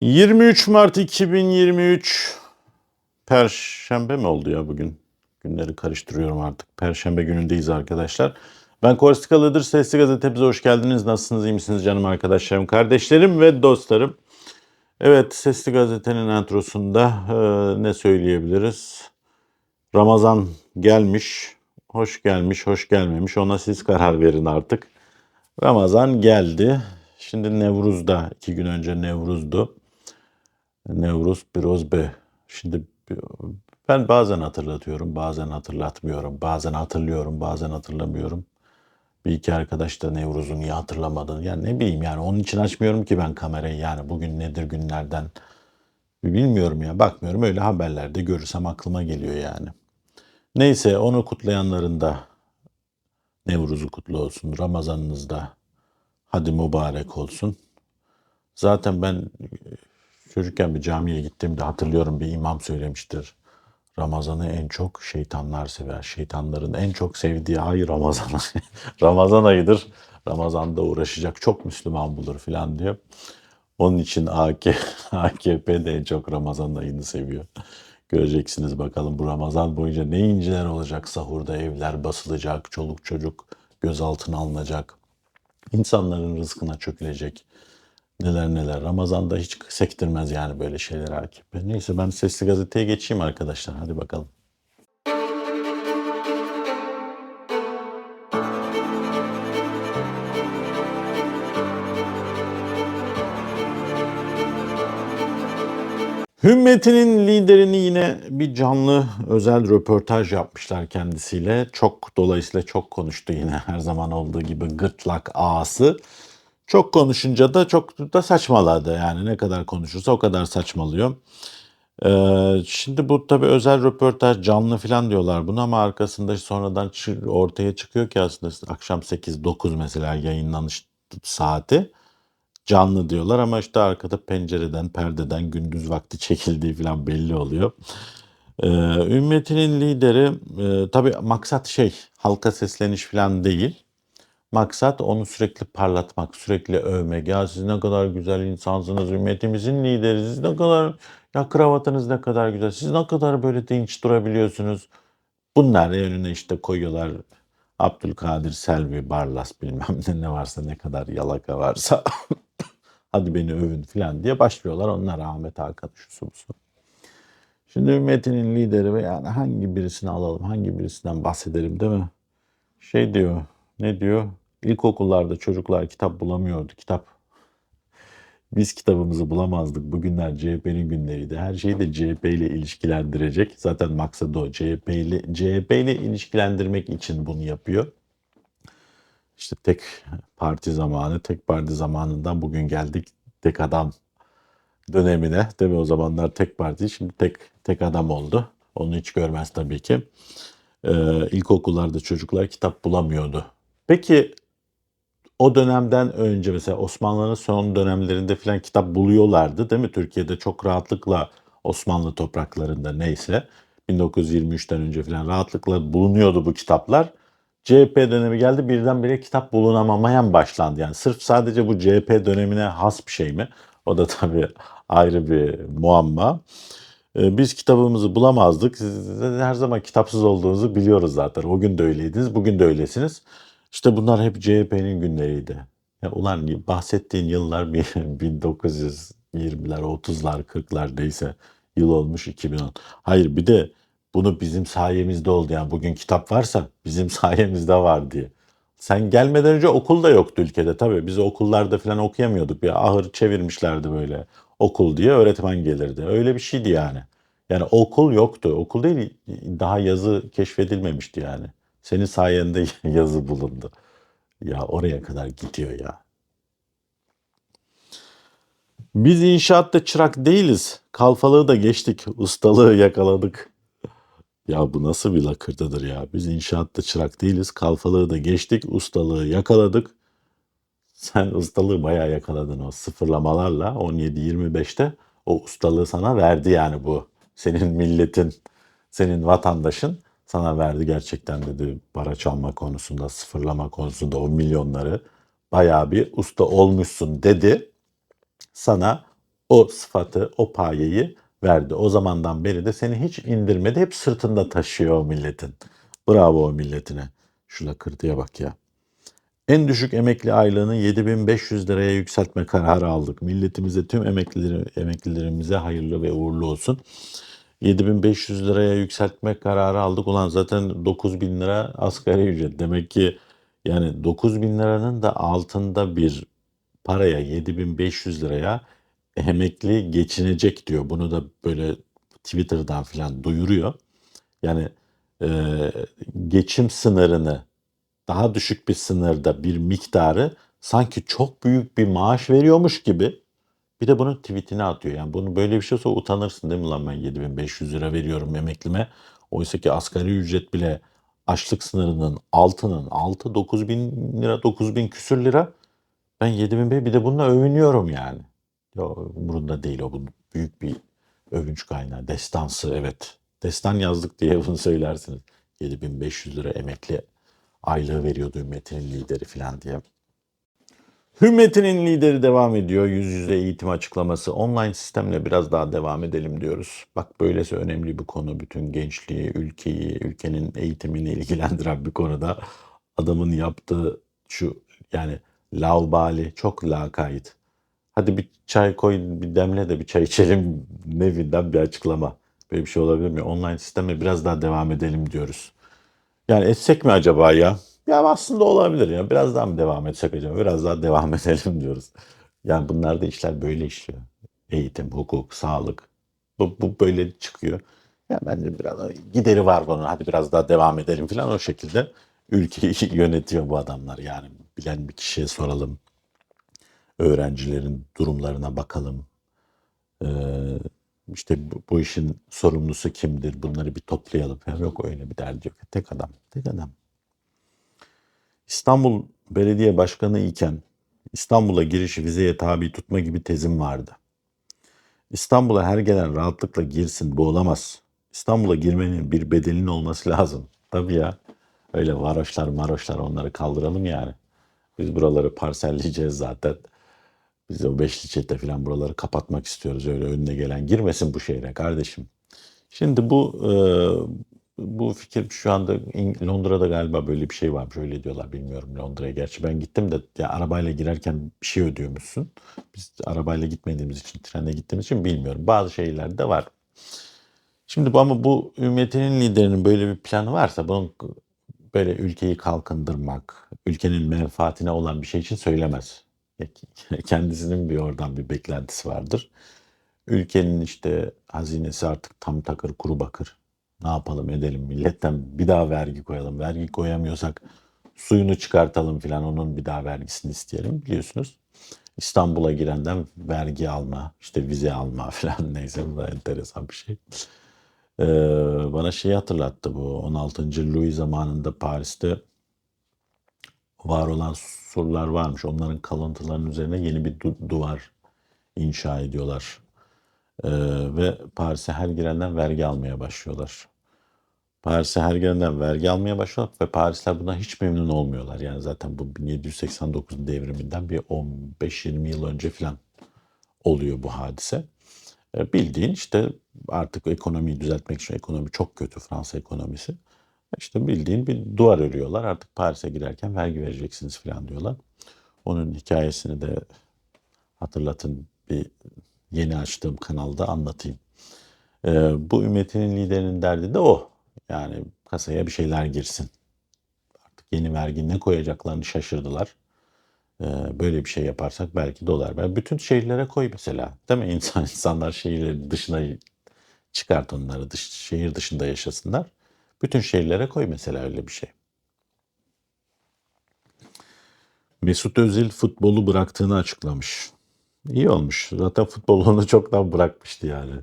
23 Mart 2023 Perşembe mi oldu ya bugün? Günleri karıştırıyorum artık. Perşembe günündeyiz arkadaşlar. Ben Korstikalı'dır. Sesli Gazetemize hoş geldiniz. Nasılsınız, iyi misiniz canım arkadaşlarım, kardeşlerim ve dostlarım? Evet, Sesli Gazete'nin introsunda e, ne söyleyebiliriz? Ramazan gelmiş, hoş gelmiş, hoş gelmemiş. Ona siz karar verin artık. Ramazan geldi. Şimdi Nevruz'da, iki gün önce Nevruz'du. Nevruz Birozbe. Şimdi ben bazen hatırlatıyorum, bazen hatırlatmıyorum, bazen hatırlıyorum, bazen hatırlamıyorum. Bir iki arkadaş da Nevruz'u niye hatırlamadın? Yani ne bileyim yani onun için açmıyorum ki ben kamerayı yani bugün nedir günlerden. Bilmiyorum ya bakmıyorum öyle haberlerde görürsem aklıma geliyor yani. Neyse onu kutlayanların da Nevruz'u kutlu olsun. Ramazanınız da hadi mübarek olsun. Zaten ben çocukken bir camiye gittiğimde hatırlıyorum bir imam söylemiştir. Ramazan'ı en çok şeytanlar sever. Şeytanların en çok sevdiği ay Ramazan. Ramazan ayıdır. Ramazan'da uğraşacak çok Müslüman bulur filan diyor. Onun için AK, AKP de en çok Ramazan ayını seviyor. Göreceksiniz bakalım bu Ramazan boyunca ne inciler olacak sahurda evler basılacak, çoluk çocuk gözaltına alınacak. İnsanların rızkına çökülecek. Neler neler. Ramazan'da hiç sektirmez yani böyle şeyler AKP. Neyse ben sesli gazeteye geçeyim arkadaşlar. Hadi bakalım. Hümmetinin liderini yine bir canlı özel röportaj yapmışlar kendisiyle. Çok dolayısıyla çok konuştu yine her zaman olduğu gibi gırtlak ağası. Çok konuşunca da çok da saçmaladı yani ne kadar konuşursa o kadar saçmalıyor. Ee, şimdi bu tabii özel röportaj canlı falan diyorlar bunu ama arkasında sonradan ortaya çıkıyor ki aslında akşam 8-9 mesela yayınlanış saati canlı diyorlar ama işte arkada pencereden perdeden gündüz vakti çekildiği falan belli oluyor. Ee, ümmetinin lideri e, tabii maksat şey halka sesleniş falan değil. Maksat onu sürekli parlatmak, sürekli övmek. Ya siz ne kadar güzel insansınız, ümmetimizin lideri, siz ne kadar, ya kravatınız ne kadar güzel, siz ne kadar böyle dinç durabiliyorsunuz. Bunlar önüne işte koyuyorlar Abdülkadir Selvi, Barlas bilmem ne, ne varsa ne kadar yalaka varsa. Hadi beni övün falan diye başlıyorlar. Onlar Ahmet Hakan şusu busu. Şimdi ümmetinin lideri ve yani hangi birisini alalım, hangi birisinden bahsedelim değil mi? Şey diyor, ne diyor? İlkokullarda çocuklar kitap bulamıyordu. Kitap. Biz kitabımızı bulamazdık. Bugünler CHP'nin günleriydi. Her şeyi de CHP ile ilişkilendirecek. Zaten maksadı o. CHP ile, CHP ile ilişkilendirmek için bunu yapıyor. İşte tek parti zamanı, tek parti zamanından bugün geldik tek adam dönemine. Değil mi? O zamanlar tek parti, şimdi tek tek adam oldu. Onu hiç görmez tabii ki. Ee, ilkokullarda çocuklar kitap bulamıyordu. Peki o dönemden önce mesela Osmanlı'nın son dönemlerinde filan kitap buluyorlardı değil mi? Türkiye'de çok rahatlıkla Osmanlı topraklarında neyse 1923'ten önce filan rahatlıkla bulunuyordu bu kitaplar. CHP dönemi geldi birdenbire kitap bulunamamayan başlandı. Yani sırf sadece bu CHP dönemine has bir şey mi? O da tabii ayrı bir muamma. Ee, Biz kitabımızı bulamazdık. Siz her zaman kitapsız olduğunuzu biliyoruz zaten. O gün de öyleydiniz, bugün de öylesiniz. İşte bunlar hep CHP'nin günleriydi. Ya ulan bahsettiğin yıllar bir 1920'ler, 30'lar, 40'lar neyse yıl olmuş 2010. Hayır bir de bunu bizim sayemizde oldu yani bugün kitap varsa bizim sayemizde var diye. Sen gelmeden önce okul da yoktu ülkede tabii. Biz okullarda falan okuyamıyorduk. Bir ahır çevirmişlerdi böyle okul diye öğretmen gelirdi. Öyle bir şeydi yani. Yani okul yoktu. Okul değil daha yazı keşfedilmemişti yani. Senin sayende yazı bulundu. Ya oraya kadar gidiyor ya. Biz inşaatta çırak değiliz. Kalfalığı da geçtik. Ustalığı yakaladık. Ya bu nasıl bir lakırdıdır ya. Biz inşaatta çırak değiliz. Kalfalığı da geçtik. Ustalığı yakaladık. Sen ustalığı bayağı yakaladın o sıfırlamalarla 17-25'te o ustalığı sana verdi yani bu. Senin milletin, senin vatandaşın sana verdi gerçekten dedi para çalma konusunda, sıfırlama konusunda o milyonları bayağı bir usta olmuşsun dedi. Sana o sıfatı, o payeyi verdi. O zamandan beri de seni hiç indirmedi. Hep sırtında taşıyor o milletin. Bravo o milletine. Şu lakırtıya bak ya. En düşük emekli aylığını 7500 liraya yükseltme kararı aldık. Milletimize, tüm emeklileri, emeklilerimize hayırlı ve uğurlu olsun. 7500 liraya yükseltme kararı aldık. Ulan zaten 9000 lira asgari ücret. Demek ki yani 9000 liranın da altında bir paraya 7500 liraya emekli geçinecek diyor. Bunu da böyle Twitter'dan falan duyuruyor. Yani e, geçim sınırını daha düşük bir sınırda bir miktarı sanki çok büyük bir maaş veriyormuş gibi bir de bunun tweetini atıyor. Yani bunu böyle bir şey olsa utanırsın değil mi lan ben 7500 lira veriyorum emeklime. Oysa ki asgari ücret bile açlık sınırının altının altı 9000 lira 9000 küsür lira. Ben 7000 bir de bununla övünüyorum yani. Ya umurunda değil o bu büyük bir övünç kaynağı. Destansı evet. Destan yazdık diye bunu söylersiniz. 7500 lira emekli aylığı veriyordu ümmetinin lideri falan diye. Hümmetinin lideri devam ediyor. Yüz yüze eğitim açıklaması. Online sistemle biraz daha devam edelim diyoruz. Bak böylesi önemli bir konu. Bütün gençliği, ülkeyi, ülkenin eğitimini ilgilendiren bir konuda. Adamın yaptığı şu yani laubali, çok lakayt. Hadi bir çay koy, bir demle de bir çay içelim nevinden bir açıklama. Böyle bir şey olabilir mi? Online sistemle biraz daha devam edelim diyoruz. Yani etsek mi acaba ya? Ya aslında olabilir ya. Biraz daha mı devam etsek acaba? Biraz daha devam edelim diyoruz. Yani bunlarda işler böyle işliyor. Eğitim, hukuk, sağlık. Bu, bu böyle çıkıyor. Ya bence biraz gideri var bunun. Hadi biraz daha devam edelim falan o şekilde ülkeyi yönetiyor bu adamlar. Yani bilen bir kişiye soralım. Öğrencilerin durumlarına bakalım. Ee, işte bu, bu işin sorumlusu kimdir? Bunları bir toplayalım. Ya yok öyle bir derdi yok. Tek adam. Tek adam. İstanbul Belediye Başkanı iken İstanbul'a girişi vizeye tabi tutma gibi tezim vardı. İstanbul'a her gelen rahatlıkla girsin, bu olamaz. İstanbul'a girmenin bir bedelinin olması lazım. Tabii ya. Öyle varoşlar maroşlar onları kaldıralım yani. Biz buraları parselleyeceğiz zaten. Biz o beşli çete falan buraları kapatmak istiyoruz. Öyle önüne gelen girmesin bu şehre kardeşim. Şimdi bu e, bu fikir şu anda Londra'da galiba böyle bir şey varmış. Öyle diyorlar bilmiyorum Londra'ya. Gerçi ben gittim de ya arabayla girerken bir şey ödüyormuşsun. Biz arabayla gitmediğimiz için, trenle gittiğimiz için bilmiyorum. Bazı şeylerde var. Şimdi bu ama bu ümmetinin liderinin böyle bir planı varsa bunun böyle ülkeyi kalkındırmak, ülkenin menfaatine olan bir şey için söylemez. Kendisinin bir oradan bir beklentisi vardır. Ülkenin işte hazinesi artık tam takır kuru bakır. Ne yapalım edelim milletten bir daha vergi koyalım. Vergi koyamıyorsak suyunu çıkartalım filan onun bir daha vergisini isteyelim biliyorsunuz. İstanbul'a girenden vergi alma, işte vize alma filan neyse bu da enteresan bir şey. Ee, bana şeyi hatırlattı bu 16. Louis zamanında Paris'te var olan surlar varmış. Onların kalıntılarının üzerine yeni bir du- duvar inşa ediyorlar. Ee, ve Paris'e her girenden vergi almaya başlıyorlar. Paris'e her girenden vergi almaya başlıyorlar ve Parisler buna hiç memnun olmuyorlar. Yani zaten bu 1789 devriminden bir 15-20 yıl önce falan oluyor bu hadise. E, bildiğin işte artık ekonomiyi düzeltmek için ekonomi çok kötü Fransa ekonomisi. İşte bildiğin bir duvar örüyorlar. Artık Paris'e girerken vergi vereceksiniz falan diyorlar. Onun hikayesini de hatırlatın bir yeni açtığım kanalda anlatayım. Ee, bu ümmetinin liderinin derdi de o. Yani kasaya bir şeyler girsin. Artık yeni vergi ne koyacaklarını şaşırdılar. Ee, böyle bir şey yaparsak belki dolar. Ben bütün şehirlere koy mesela. Değil mi? İnsan, insanlar şehirlerin dışına çıkart onları. Dış, şehir dışında yaşasınlar. Bütün şehirlere koy mesela öyle bir şey. Mesut Özil futbolu bıraktığını açıklamış. İyi olmuş. Zaten futbolunu çoktan bırakmıştı yani.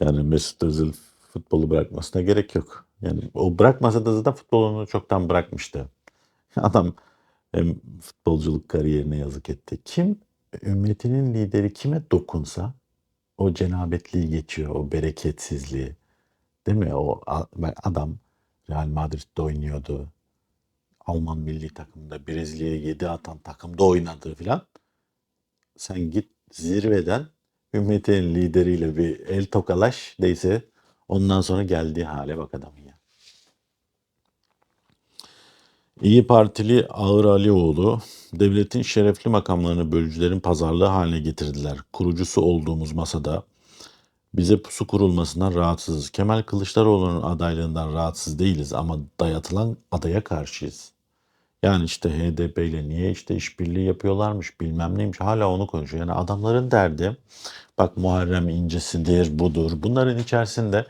Yani Mesut Özil futbolu bırakmasına gerek yok. Yani o bırakmasa da zaten futbolunu çoktan bırakmıştı. Adam hem futbolculuk kariyerine yazık etti. Kim ümmetinin lideri kime dokunsa o cenabetliği geçiyor, o bereketsizliği. Değil mi? O adam Real Madrid'de oynuyordu. Alman milli takımında Brezilya'ya 7 atan takımda oynadı filan. Sen git zirveden Ümmet'in lideriyle bir el tokalaş neyse ondan sonra geldiği hale bak adamın ya. İyi Partili Ağır Alioğlu, devletin şerefli makamlarını bölücülerin pazarlığı haline getirdiler. Kurucusu olduğumuz masada bize pusu kurulmasından rahatsızız. Kemal Kılıçdaroğlu'nun adaylığından rahatsız değiliz ama dayatılan adaya karşıyız. Yani işte HDP ile niye işte işbirliği yapıyorlarmış bilmem neymiş hala onu konuşuyor. Yani adamların derdi bak Muharrem İnce'sidir budur. Bunların içerisinde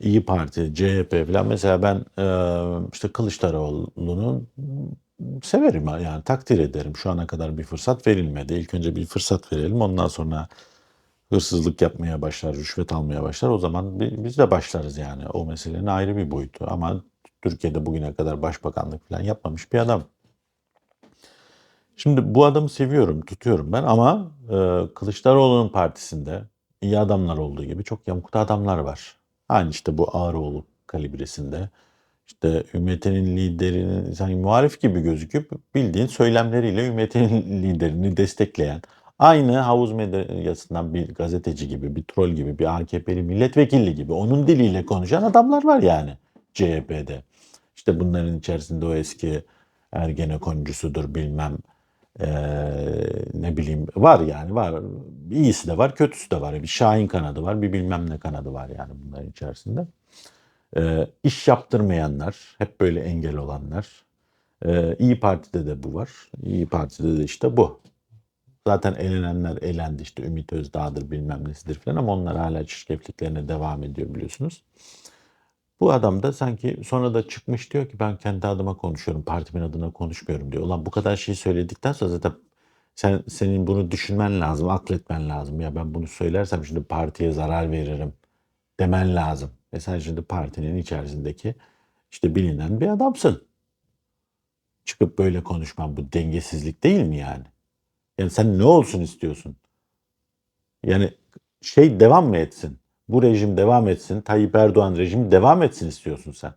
İyi Parti, CHP falan mesela ben e, işte Kılıçdaroğlu'nu severim yani takdir ederim. Şu ana kadar bir fırsat verilmedi. İlk önce bir fırsat verelim ondan sonra hırsızlık yapmaya başlar, rüşvet almaya başlar. O zaman bi- biz de başlarız yani. O meselenin ayrı bir boyutu. Ama Türkiye'de bugüne kadar başbakanlık falan yapmamış bir adam. Şimdi bu adamı seviyorum, tutuyorum ben ama e, Kılıçdaroğlu'nun partisinde iyi adamlar olduğu gibi çok yamukta adamlar var. Aynı işte bu Ağıroğlu kalibresinde. İşte ümmetinin liderinin sanki muhalif gibi gözüküp bildiğin söylemleriyle ümmetinin liderini destekleyen, aynı havuz medyasından bir gazeteci gibi, bir troll gibi, bir AKP'li milletvekili gibi onun diliyle konuşan adamlar var yani CHP'de. İşte bunların içerisinde o eski Ergenekoncusudur bilmem eee, ne bileyim var yani var. İyisi de var, kötüsü de var. Bir Şahin kanadı var, bir bilmem ne kanadı var yani bunların içerisinde. Eee iş yaptırmayanlar, hep böyle engel olanlar. Eee İyi Parti'de de bu var. İyi Parti'de de işte bu. Zaten elenenler elendi işte Ümit Özdağ'dır bilmem nesidir falan ama onlar hala çirkefliklerine devam ediyor biliyorsunuz. Bu adam da sanki sonra da çıkmış diyor ki ben kendi adıma konuşuyorum, partimin adına konuşmuyorum diyor. Ulan bu kadar şey söyledikten sonra zaten sen senin bunu düşünmen lazım, akletmen lazım. Ya ben bunu söylersem şimdi partiye zarar veririm demen lazım. Ve sen şimdi partinin içerisindeki işte bilinen bir adamsın. Çıkıp böyle konuşman bu dengesizlik değil mi yani? Yani sen ne olsun istiyorsun? Yani şey devam mı etsin? Bu rejim devam etsin. Tayyip Erdoğan rejimi devam etsin istiyorsun sen.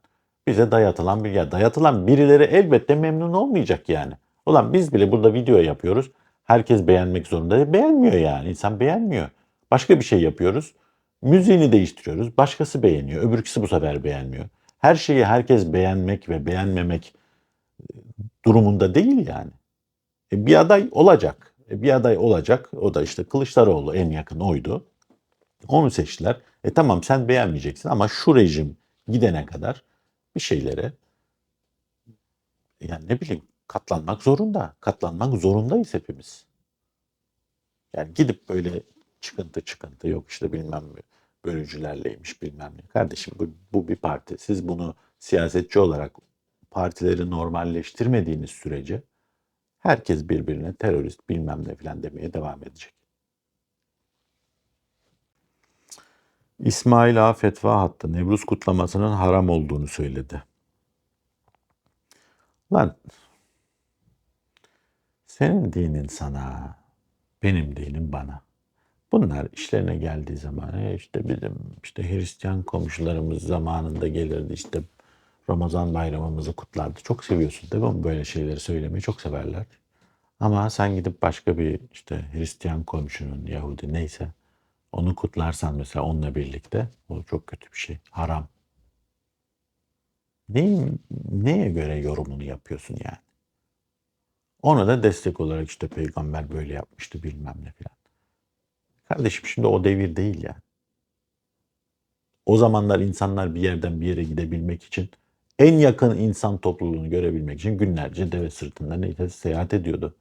Bize dayatılan bir ya dayatılan birileri elbette memnun olmayacak yani. Ulan biz bile burada video yapıyoruz. Herkes beğenmek zorunda. değil. Beğenmiyor yani. İnsan beğenmiyor. Başka bir şey yapıyoruz. Müziğini değiştiriyoruz. Başkası beğeniyor. Öbürküsü bu sefer beğenmiyor. Her şeyi herkes beğenmek ve beğenmemek durumunda değil yani. E, bir aday olacak. E, bir aday olacak. O da işte Kılıçdaroğlu en yakın oydu. Onu seçtiler. E tamam sen beğenmeyeceksin ama şu rejim gidene kadar bir şeylere yani ne bileyim katlanmak zorunda. Katlanmak zorundayız hepimiz. Yani gidip böyle çıkıntı çıkıntı yok işte bilmem bölücülerleymiş bilmem ne. Kardeşim bu, bu bir parti. Siz bunu siyasetçi olarak partileri normalleştirmediğiniz sürece herkes birbirine terörist bilmem ne falan demeye devam edecek. İsmail Ağa fetva attı. Nevruz kutlamasının haram olduğunu söyledi. Lan senin dinin sana, benim dinim bana. Bunlar işlerine geldiği zaman "E işte bizim işte Hristiyan komşularımız zamanında gelirdi işte Ramazan bayramımızı kutlardı. Çok seviyorsun değil mi? Böyle şeyleri söylemeyi çok severler. Ama sen gidip başka bir işte Hristiyan komşunun, Yahudi neyse onu kutlarsan mesela onunla birlikte o çok kötü bir şey. Haram. Neyin, neye göre yorumunu yapıyorsun yani? Ona da destek olarak işte peygamber böyle yapmıştı bilmem ne filan. Kardeşim şimdi o devir değil yani. O zamanlar insanlar bir yerden bir yere gidebilmek için en yakın insan topluluğunu görebilmek için günlerce deve sırtında neyse seyahat ediyordu.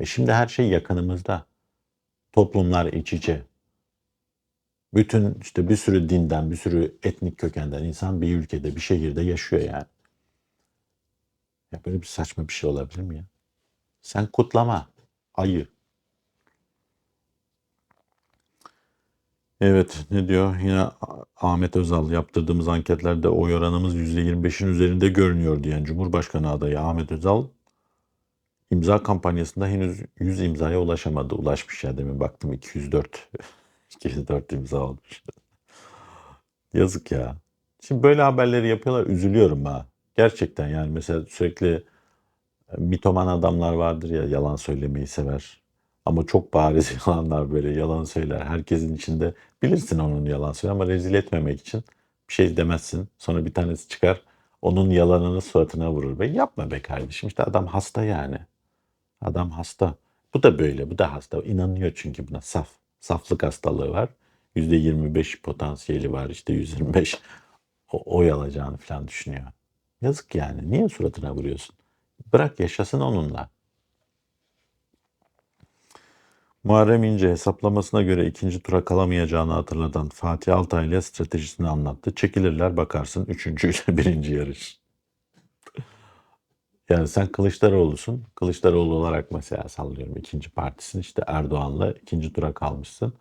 Ve şimdi her şey yakınımızda. Toplumlar iç içe. Bütün işte bir sürü dinden, bir sürü etnik kökenden insan bir ülkede, bir şehirde yaşıyor yani. Ya böyle bir saçma bir şey olabilir mi ya? Sen kutlama. Ayı. Evet ne diyor? Yine Ahmet Özal yaptırdığımız anketlerde oy oranımız %25'in üzerinde görünüyor diyen Cumhurbaşkanı adayı Ahmet Özal imza kampanyasında henüz 100 imzaya ulaşamadı. Ulaşmış ya demin baktım 204. 204 imza olmuş. Yazık ya. Şimdi böyle haberleri yapıyorlar üzülüyorum ha. Gerçekten yani mesela sürekli mitoman adamlar vardır ya yalan söylemeyi sever. Ama çok bariz yalanlar böyle yalan söyler. Herkesin içinde bilirsin onun yalan söyler ama rezil etmemek için bir şey demezsin. Sonra bir tanesi çıkar onun yalanını suratına vurur. Be yapma be kardeşim işte adam hasta yani. Adam hasta. Bu da böyle bu da hasta. İnanıyor çünkü buna saf. Saflık hastalığı var. %25 potansiyeli var işte 125 o, oy alacağını falan düşünüyor. Yazık yani. Niye suratına vuruyorsun? Bırak yaşasın onunla. Muharrem İnce hesaplamasına göre ikinci tura kalamayacağını hatırlatan Fatih Altaylı stratejisini anlattı. Çekilirler bakarsın üçüncüyle birinci yarış. Yani sen Kılıçdaroğlu'sun. Kılıçdaroğlu olarak mesela sallıyorum ikinci partisin. işte Erdoğan'la ikinci tura kalmışsın.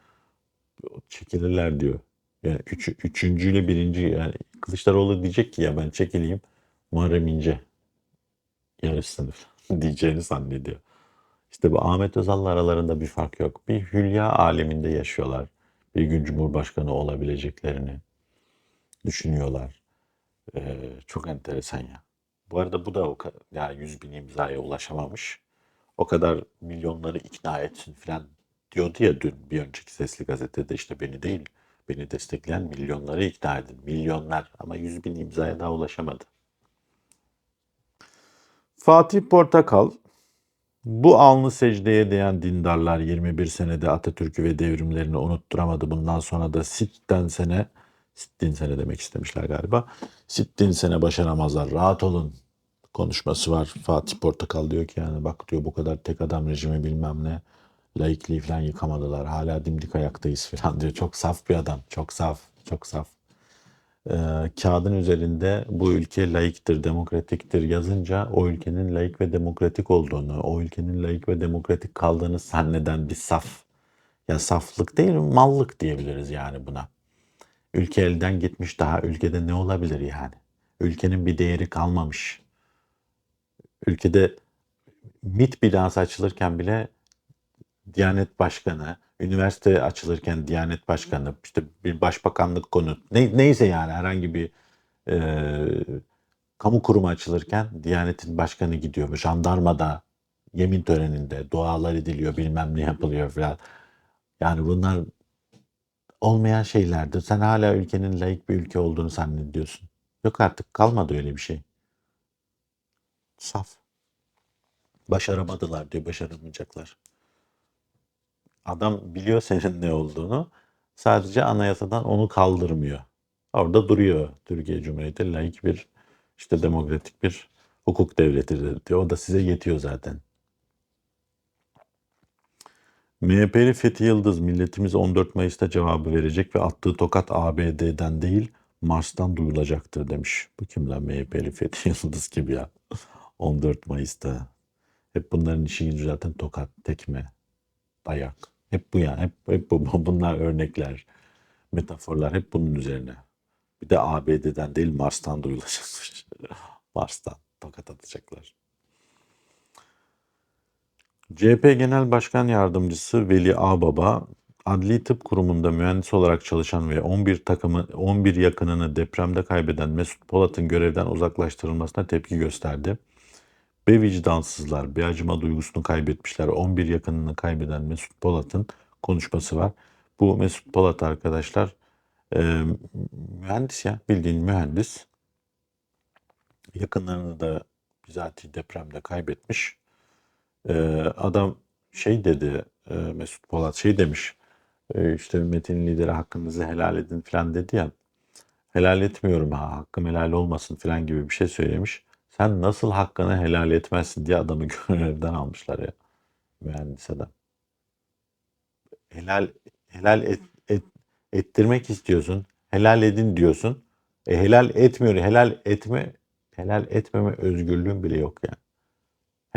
Çekilirler diyor. Yani üç, üçüncüyle birinci yani Kılıçdaroğlu diyecek ki ya ben çekileyim Muharrem İnce yarışsın diyeceğini zannediyor. İşte bu Ahmet Özal'la aralarında bir fark yok. Bir hülya aleminde yaşıyorlar. Bir gün Cumhurbaşkanı olabileceklerini düşünüyorlar. Ee, çok enteresan ya. Bu arada bu da o kadar, ya 100 bin imzaya ulaşamamış. O kadar milyonları ikna etsin falan diyordu ya dün bir önceki sesli gazetede işte beni değil beni destekleyen milyonları ikna edin. Milyonlar ama 100 bin imzaya daha ulaşamadı. Fatih Portakal bu alnı secdeye değen dindarlar 21 senede Atatürk'ü ve devrimlerini unutturamadı. Bundan sonra da sitten sene, sittin sene demek istemişler galiba. Sittin sene başaramazlar. Rahat olun konuşması var. Fatih Portakal diyor ki yani bak diyor bu kadar tek adam rejimi bilmem ne laikliği falan yıkamadılar. Hala dimdik ayaktayız falan diyor. Çok saf bir adam. Çok saf. Çok saf. Ee, kağıdın üzerinde bu ülke laiktir, demokratiktir yazınca o ülkenin laik ve demokratik olduğunu, o ülkenin laik ve demokratik kaldığını zanneden bir saf. Ya saflık değil, mallık diyebiliriz yani buna. Ülke elden gitmiş daha ülkede ne olabilir yani? Ülkenin bir değeri kalmamış. Ülkede MIT binası açılırken bile Diyanet Başkanı, üniversite açılırken Diyanet Başkanı, işte bir başbakanlık konu, ne, neyse yani herhangi bir e, kamu kurumu açılırken Diyanet'in başkanı gidiyor. Jandarmada yemin töreninde dualar ediliyor, bilmem ne yapılıyor falan. Yani bunlar olmayan şeylerdir. Sen hala ülkenin layık bir ülke olduğunu zannediyorsun. Yok artık kalmadı öyle bir şey. Saf. Başaramadılar diyor, başaramayacaklar. Adam biliyor senin ne olduğunu. Sadece anayasadan onu kaldırmıyor. Orada duruyor. Türkiye Cumhuriyeti layık bir işte demokratik bir hukuk devletidir diyor. O da size yetiyor zaten. MHP'li Fethi Yıldız milletimiz 14 Mayıs'ta cevabı verecek ve attığı tokat ABD'den değil Mars'tan duyulacaktır demiş. Bu kim lan MHP'li Fethi Yıldız gibi ya. 14 Mayıs'ta. Hep bunların işi gücü zaten tokat, tekme, dayak. Hep bu yani. Hep, hep bu. Bunlar örnekler, metaforlar hep bunun üzerine. Bir de ABD'den değil Mars'tan duyulacakmış. Mars'tan tokat atacaklar. CHP Genel Başkan Yardımcısı Veli Ağbaba, Adli Tıp Kurumu'nda mühendis olarak çalışan ve 11 takımı 11 yakınını depremde kaybeden Mesut Polat'ın görevden uzaklaştırılmasına tepki gösterdi. Be vicdansızlar, bir acıma duygusunu kaybetmişler. 11 yakınını kaybeden Mesut Polat'ın konuşması var. Bu Mesut Polat arkadaşlar e, mühendis ya bildiğin mühendis. Yakınlarını da bizatihi depremde kaybetmiş. E, adam şey dedi e, Mesut Polat şey demiş e, işte Metin lideri hakkınızı helal edin falan dedi ya helal etmiyorum ha hakkım helal olmasın falan gibi bir şey söylemiş. Sen nasıl hakkını helal etmezsin diye adamı görevden almışlar ya. Mühendis adam. Helal helal et, et, ettirmek istiyorsun. Helal edin diyorsun. E helal etmiyor. Helal etme helal etmeme özgürlüğün bile yok yani.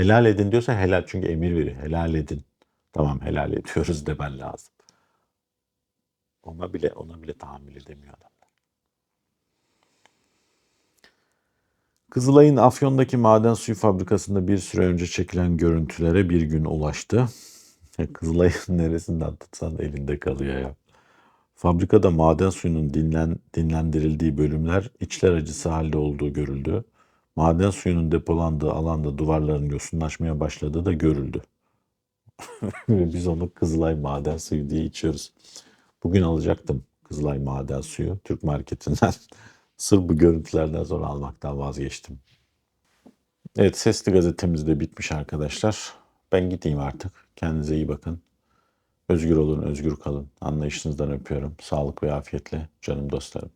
Helal edin diyorsa helal çünkü emir veriyor. Helal edin. Tamam helal ediyoruz demen lazım. Ona bile ona bile tahammül edemiyor adam. Kızılay'ın Afyon'daki maden suyu fabrikasında bir süre önce çekilen görüntülere bir gün ulaştı. Kızılay'ın neresinden tutsan elinde kalıyor ya. Fabrikada maden suyunun dinlen, dinlendirildiği bölümler içler acısı halde olduğu görüldü. Maden suyunun depolandığı alanda duvarların yosunlaşmaya başladığı da görüldü. Biz onu Kızılay maden suyu diye içiyoruz. Bugün alacaktım Kızılay maden suyu Türk marketinden. Sırf bu görüntülerden sonra almaktan vazgeçtim. Evet sesli gazetemiz de bitmiş arkadaşlar. Ben gideyim artık. Kendinize iyi bakın. Özgür olun, özgür kalın. Anlayışınızdan öpüyorum. Sağlık ve afiyetle canım dostlarım.